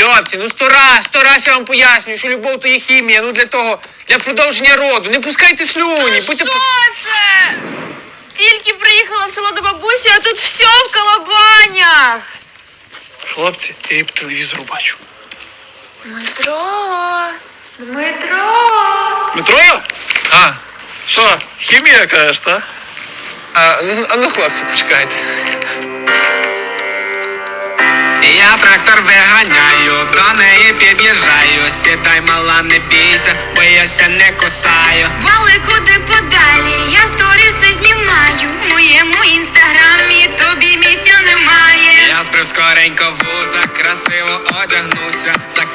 Хлопці, ну сто раз, сто раз я вам пояснюю, що любов то є хімія, ну для того, для продовження роду. Не пускайте слюні, будьте... Що це? Тільки приїхала в село до бабусі, а тут все в колобанях. Хлопці, я її по телевізору бачу. Дмитро, Дмитро. Дмитро? А, Що? Хімія кажеш, та? а, ну, а ну хлопці, почекайте. Я трактор виганяю, до неї під'їжджаю. Сідай, мала, не бійся, бо я ся не кусаю. Вали куди подалі, я сторіси знімаю. В моєму інстаграмі тобі місця немає. Я збрив скоренько вуза, красиво одягнуся, за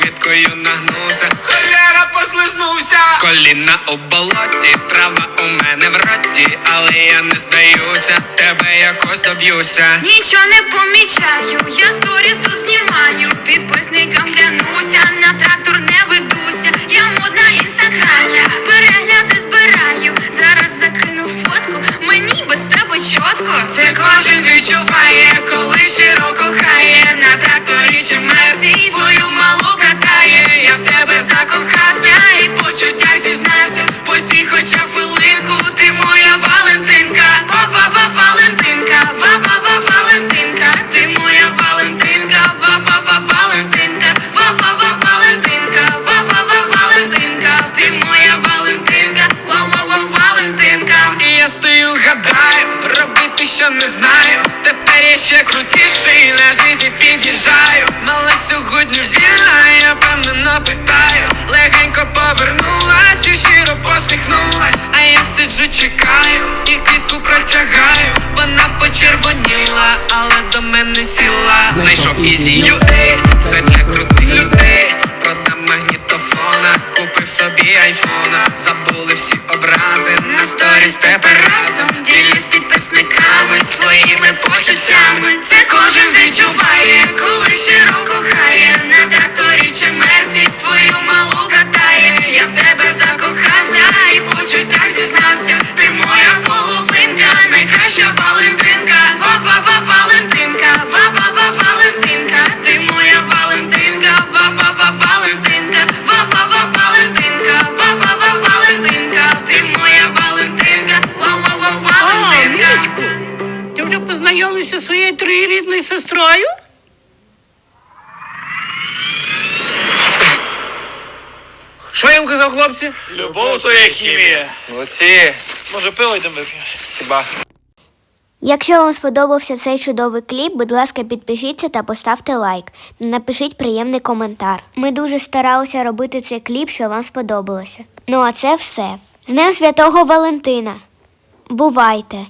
квіткою нагнувся, Холера послизнувся. Коліна у болоті, трава у мене в роті, але я не здаюся, тебе якось доб'юся. Нічого не помічаю, я сторіс тут знімаю. Підписникам клянуся, що не знаю. Тепер я ще крутіший, на житті під'їжджаю. Мала сьогодні вільна, я певно питаю. Легенько повернулась і щиро посміхнулась. А я сиджу, чекаю і квітку протягаю. Вона почервоніла, але до мене сіла. Знайшов ізі. UA, Забули всі образи, на сторіс тепер разом. Ділюсь підписниками своїми почуттями Це кожен відчуває, коли щиро кохає На тракторі чи мерзі познайомився зі своєю троюрідною сестрою? Що я їм казав, хлопці? Любов то є хімія. Молодці. Може пиво йдемо вип'ємо? Хіба? Якщо вам сподобався цей чудовий кліп, будь ласка, підпишіться та поставте лайк. Напишіть приємний коментар. Ми дуже старалися робити цей кліп, що вам сподобалося. Ну а це все. З Днем Святого Валентина. Бувайте!